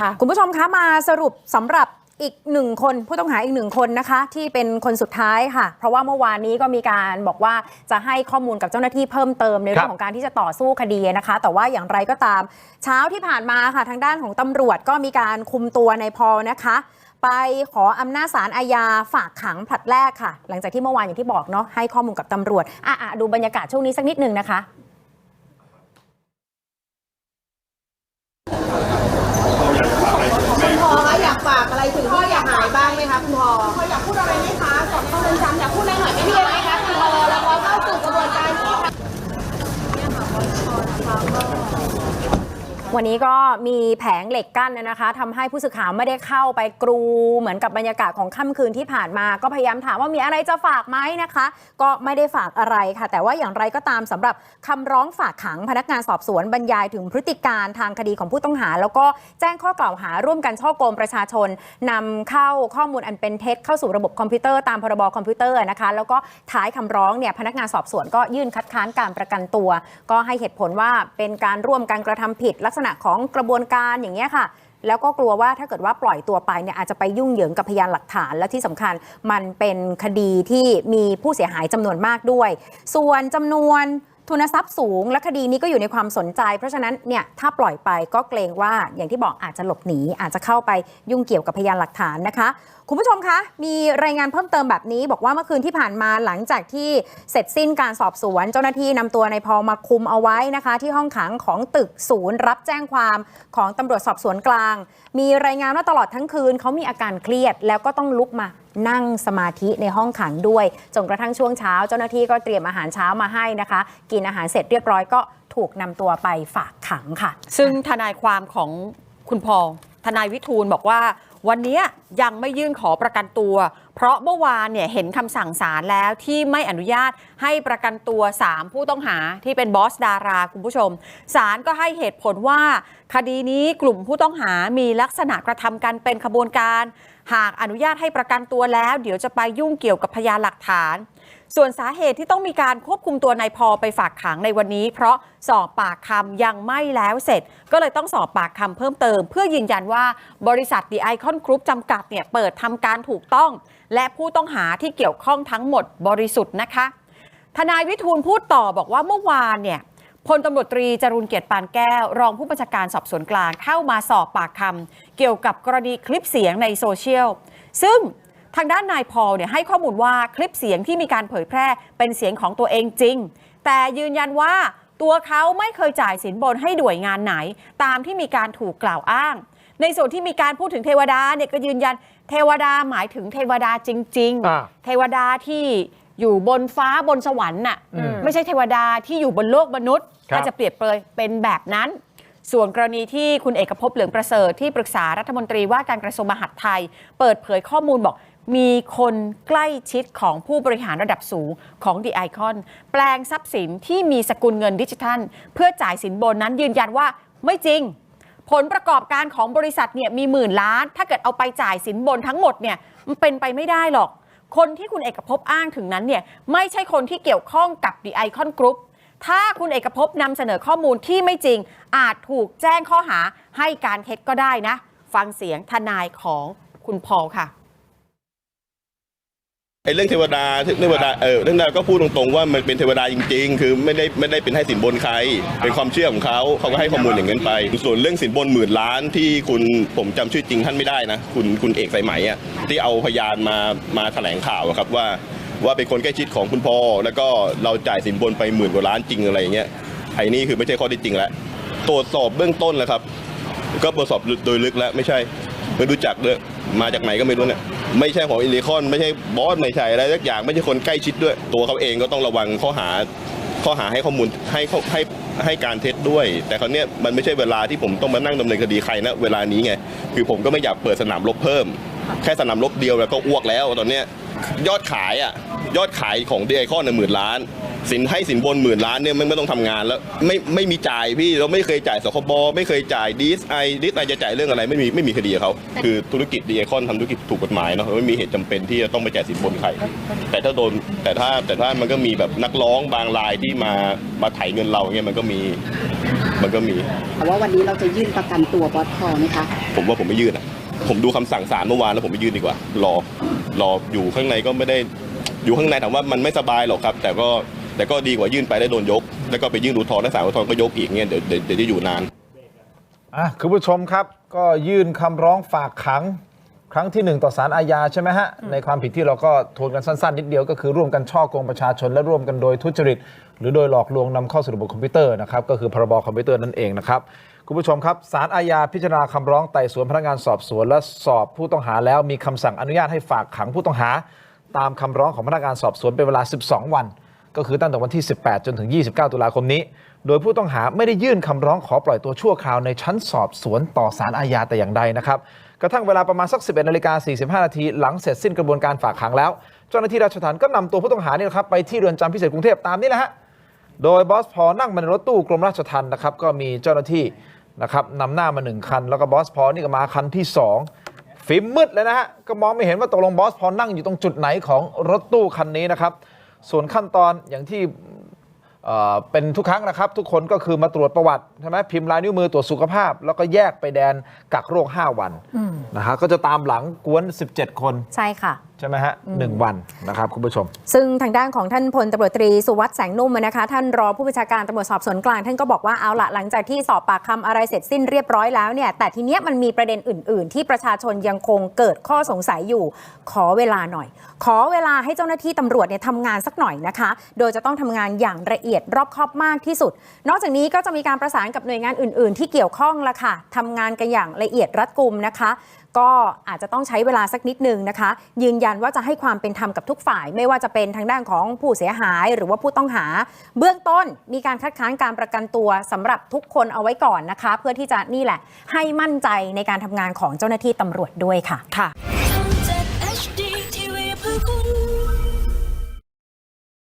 ค่ะคุณผู้ชมคะมาสรุปสำหรับอีกหนึ่งคนผู้ต้องหาอีกหนึ่งคนนะคะ ที่เป็นคนสุดท้ายค่ะ เพราะว่าเมื่อวานนี้ก็มีการบอกว่าจะให้ข้อมูลกับเจ้าหน้าที่เพิ่มเติมในเรื่องของการที่จะต่อสู้คดีนะคะ แต่ว่าอย่างไรก็ตาม เช้าที่ผ่านมาค่ะ ทางด้านของตำรวจก็มีการคุมตัวในพอลนะคะ ไปขออำนาจศาลอาญาฝากขังผลัดแรกค่ะ หลังจากที่เมื่อวานอย่างที่บอกเนาะให้ข้อมูลกับตำรวจอะอะดูบรรยากาศช่วงนี้สักนิดหนึ่งนะคะ คุณพอคะอยากฝากอะไรถึงผู้เสียหายบ้างไหมคะคุณพอ พออยากพูดอะไรไหมคะก่อนเข้าเรือนจำอยากพูดอะไรหน่อยไหม มี พี่ อะไรคะคุณพอแล้วพอเข้าสู่กระบวนการที่ วันนี้ก็มีแผงเหล็กกั้นนะคะทำให้ผู้สื่อข่าวไม่ได้เข้าไปกรูเหมือนกับบรรยากาศของค่ำคืนที่ผ่านมา ก็พยายามถามว่ามีอะไรจะฝากไหมนะคะ ก็ไม่ได้ฝากอะไรค่ะ แต่ว่าอย่างไรก็ตามสำหรับคำร้องฝากขังพนักงานสอบสวนบรรยายถึงพฤติการทางคดีของผู้ต้องหา แล้วก็แจ้งข้อกล่าวหาร่วมกันช่อโกงประชาชนนำเข้าข้อมูลอันเป็นเท็จเข้าสู่ระบบคอมพิวเตอร์ตามพรบคอมพิวเตอร์นะคะ แล้วก็ท้ายคำร้องเนี่ยพนักงานสอบสวนก็ยื่นคัดค้านการประกันตัว ก็ให้เหตุผลว่าเป็นการร่วมกันกระทำผิดลักษณะของกระบวนการอย่างนี้ยค่ะ แล้วก็กลัวว่าถ้าเกิดว่าปล่อยตัวไปเนี่ยอาจจะไปยุ่งเหยิงกับพยานหลักฐาน และที่สำคัญมันเป็นคดีที่มีผู้เสียหายจำนวนมากด้วย ส่วนจำนวนทุนทรัพย์สูงและคดีนี้ก็อยู่ในความสนใจ เพราะฉะนั้นเนี่ยถ้าปล่อยไปก็เกรงว่าอย่างที่บอกอาจจะหลบหนีอาจจะเข้าไปยุ่งเกี่ยวกับพยานหลักฐานนะคะ คุณผู้ชมคะ มีรายงานเพิ่มเติมแบบนี้ บอกว่าเมื่อคืนที่ผ่านมาหลังจากที่เสร็จสิ้นการสอบสวน เจ้าหน้าที่นำตัวในพอมาคุมเอาไว้นะคะ ที่ห้องขังของตึกศูนย์รับแจ้งความของตำรวจสอบสวนกลาง มีรายงานว่าตลอดทั้งคืนเขามีอาการเครียด แล้วก็ต้องลุกมานั่งสมาธิในห้องขังด้วยจนกระทั่งช่วงเช้า เจ้าหน้าที่ก็เตรียมอาหารเช้ามาให้นะคะ กินอาหารเสร็จเรียบร้อยก็ถูกนำตัวไปฝากขังค่ะ ซึ่งทนายความของคุณพอทนายวิทูลบอกว่า วันนี้ยังไม่ยื่นขอประกันตัว เพราะเมื่อวานเนี่ยเห็นคำสั่งศาลแล้วที่ไม่อนุญาตให้ประกันตัว 3 ผู้ต้องหาที่เป็นบอสดาราคุณผู้ชมศาลก็ให้เหตุผลว่า คดีนี้กลุ่มผู้ต้องหามีลักษณะกระทำกันเป็นขบวนการ หากอนุญาตให้ประกันตัวแล้ว เดี๋ยวจะไปยุ่งเกี่ยวกับพยานหลักฐาน ส่วนสาเหตุที่ต้องมีการควบคุมตัวนายพอไปฝากขังในวันนี้ เพราะสอบปากคำยังไม่แล้วเสร็จ ก็เลยต้องสอบปากคำเพิ่มเติม เพื่อยืนยันว่าบริษัทดีไอคอนกรุ๊ปจำกัดเนี่ยเปิดทำการถูกต้อง และผู้ต้องหาที่เกี่ยวข้องทั้งหมดบริสุทธิ์นะคะ ทนายวิทูลพูดต่อบอกว่าเมื่อวานเนี่ยพลตำรวจตรีจรุนเกียรติปานแก้ว รองผู้บัญชาการสอบสวนกลางเข้ามาสอบปากคำเกี่ยวกับกรณีคลิปเสียงในโซเชียล ซึ่ง ทางด้านนายพอลเนี่ยให้ข้อมูลว่าคลิปเสียงที่มีการเผยแพร่เป็นเสียงของตัวเองจริง แต่ยืนยันว่าตัวเขาไม่เคยจ่ายสินบนให้หน่วยงานไหน ตามที่มีการถูกกล่าวอ้าง ในส่วนที่มีการพูดถึงเทวดาเนี่ยก็ยืนยันเทวดาหมายถึงเทวดาจริง อ่า ๆ เทวดาที่อยู่บนฟ้าบนสวรรค์น่ะอืมไม่ใช่เทวดาที่อยู่บนโลกมนุษย์ครับ ถ้าจะเปรียบเปรยเป็นแบบนั้น ส่วนกรณีที่คุณเอกภพเหลืองประเสริฐที่ปรึกษารัฐมนตรีว่าการกระทรวงมหาดไทย เปิดเผยข้อมูลบอก มีคนใกล้ชิดของผู้บริหารระดับสูงของ The Icon แปลงทรัพย์สินที่มีสกุลเงินดิจิทัล เพื่อจ่ายสินบนนั้นยืนยันว่าไม่จริง ผลประกอบการของบริษัทเนี่ยมีหมื่นล้าน ถ้าเกิดเอาไปจ่ายสินบนทั้งหมดเนี่ยมันเป็นไปไม่ได้หรอก คนที่คุณเอกภพอ้างถึงนั้นเนี่ยไม่ใช่คนที่เกี่ยวข้องกับ The Icon Group ถ้าคุณเอกภพนำเสนอข้อมูลที่ไม่จริง อาจถูกแจ้งข้อหาให้การเท็จก็ได้นะ ฟังเสียงทนายของคุณพอลค่ะ ไอ้เรื่องเทวดาเทวดาเออเรื่องนั้นก็พูดตรงๆว่ามันเป็นเทวดาจริง ๆ คือไม่ได้ไม่ได้เป็นให้สินบนใคร เป็นความเชื่อของเขาเขาก็ให้ข้อมูลอย่างนั้นไป ส่วนเรื่องสินบนหมื่นล้านที่คุณผมจำชื่อจริงท่านไม่ได้นะ คุณคุณเอกสายไหมอะที่เอาพยานมามาแถลงข่าวครับว่า ว่าเป็นคนใกล้ชิดของคุณพ่อแล้วก็เราจ่ายสินบนไปหมื่นกว่าล้านจริงอะไรอย่างเงี้ยไอ้นี่คือไม่ใช่ข้อท็จจริงแล้วตรวจสอบเบื้องต้นแล้วครับ ก็ตรวจสอบโดยลึกแล้วไม่ใช่ไม่รู้จักด้วยมาจากไหนก็ไม่รู้เนี่ย ไม่ใช่ของอิลิคอน ไม่ใช่บอสไม่ใช่อะไรสักอย่างไม่ใช่คนใกล้ชิดด้วย ตัวเขาเองก็ต้องระวังข้อหาข้อหาให้ข้อมูลให้ให้ให้การเท็จด้วย แต่คราวเนี้ยมันไม่ใช่เวลาที่ผมต้องมานั่งดำเนินคดีใครนะเวลานี้ไงคือผมก็ไม่อยากเปิดสนามรบเพิ่ม แค่สนามรบเดียวแล้วก็อ้วกแล้วตอนเนี้ยยอดขายอะยอดขายของดีไอคอนหนึ่งหมื่นล้าน สินให้สินบนหมื่นล้านเนี่ยไม่ไม่ต้องทำงานแล้วไม่ไม่มีจ่ายพี่เราไม่เคยจ่ายสคบไม่เคยจ่ายดีสไอดีสไอจะจ่ายเรื่องอะไรไม่มีไม่มีคดีกับเขาคือธุรกิจดีไอคอนทำธุรกิจถูกกฎหมายเนาะไม่มีเหตุจำเป็นที่จะต้องไปจ่ายสินบนใครแต่ถ้าโดนแต่ถ้าแต่ถ้ามันก็มีแบบนักร้องบางรายที่มามาไถเงินเราเนี่ยมันก็มีมันก็มี แต่ว่าวันนี้เราจะยื่นประกันตัวบอสพอไหมคะ ผมว่าผมไม่ยื่นอะ ผมดูคำสั่งศาลเมื่อวานแล้วผมไม่ยื่นดีกว่า รอ รออยู่ข้างในก็ไม่ได้ อยู่ข้างในถามว่ามันไม่สบายหรอกครับ แต่ก็ แต่ก็ดีกว่ายื่นไปได้โดนยก แล้วก็ไปยื่นอุทธรณ์แล้วศาลอุทธรณ์ก็ยกอีกเงี้ยเดี๋ยวเดี๋ยวเดี๋ยวจะอยู่นาน อะคุณผู้ชมครับ ก็ยื่นคำร้องฝากขัง ครั้งที่หนึ่งต่อศาลอาญาใช่ไหมฮะ ในความผิดที่เราก็ทวนกันสั้น ๆ นิดเดียวก็คือร่วมกันช่อโกงประชาชน และร่วมกันโดยทุจริต หรือโดยหลอกลวงนำเข้าสู่ระบบคอมพิวเตอร์นะครับก็คือพรบคอมพิวเตอร์นั่นเองนะครับคุณผู้ชมครับศาลอาญาพิจารณาคำร้องไต่สวนพนักงานสอบสวนและสอบผู้ต้องหาแล้วมีคำสั่งอนุญาตให้ฝากขังผู้ต้องหา ตามคำร้องของพนักงานสอบสวนเป็นเวลา 12 วัน ก็คือตั้งแต่วันที่ 18 จนถึง 29 ตุลาคมนี้ โดยผู้ต้องหาไม่ได้ยื่นคำร้องขอปล่อยตัวชั่วคราวในชั้นสอบสวนต่อศาลอาญาแต่อย่างใดนะครับกระทั่งเวลาประมาณสัก 11นาฬิกา45 นาทีหลังเสร็จสิ้นกระบวนการฝากขังแล้ว เจ้าหน้าที่ราชทัณฑ์ก็นำตัวผู้ต้องหานี่นะครับไปที่เรือนจำพิเศษกรุงเทพตามนี้แหละฮะโดยบอสพอนั่งมาในรถตู้กรมราชทัณฑ์นะครับก็มีเจ้าหน้าที่นะครับนำหน้ามาหนึ่งคัน แล้วก็บอสพอนี่ก็มาคันที่สองฟิล์มมืดเลยนะฮะก็มองไม่เห็นว่าตกลงบอสพอนั่งอยู่ตรงจุดไหนของรถตู้คันนี้นะครับ ส่วนขั้นตอนอย่างที่ เอ่อเป็นทุกครั้งนะครับ ทุกคนก็คือมาตรวจประวัติใช่ไหมพิมพ์ลายนิ้วมือตรวจสุขภาพ แล้วก็แยกไปแดนกักโรค 5 วันนะฮะก็จะตามหลังกวน 17 คนใช่ค่ะ ใช่ไหมฮะหนึ่งวันนะครับคุณผู้ชม ซึ่งทางด้านของท่านพลตำรวจตรีสุวัสด์แสงนุ่มนะคะ ท่านรองผู้บัญชาการตำรวจสอบสวนกลาง ท่านก็บอกว่าเอาละหลังจากที่สอบปากคำอะไรเสร็จสิ้นเรียบร้อยแล้วเนี่ยแต่ทีเนี้ยมันมีประเด็นอื่น ๆ ที่ประชาชนยังคงเกิดข้อสงสัยอยู่ ขอเวลาหน่อย ขอเวลาให้เจ้าหน้าที่ตำรวจเนี่ยทำงานสักหน่อยนะคะ โดยจะต้องทำงานอย่างละเอียดรอบคอบมากที่สุด นอกจากนี้ก็จะมีการประสานกับหน่วยงานอื่น ๆ ที่เกี่ยวข้องละค่ะทำงานกันอย่างละเอียดรัดกุมนะคะ ก็อาจจะต้องใช้เวลาสักนิดนึงนะคะ ยืนยันว่าจะให้ความเป็นธรรมกับทุกฝ่าย ไม่ว่าจะเป็นทางด้านของผู้เสียหาย หรือว่าผู้ต้องหา เบื้องต้นมีการคัดค้านการประกันตัวสำหรับทุกคนเอาไว้ก่อนนะคะ เพื่อที่จะนี่แหละ ให้มั่นใจในการทำงานของเจ้าหน้าที่ตำรวจด้วยค่ะค่ะ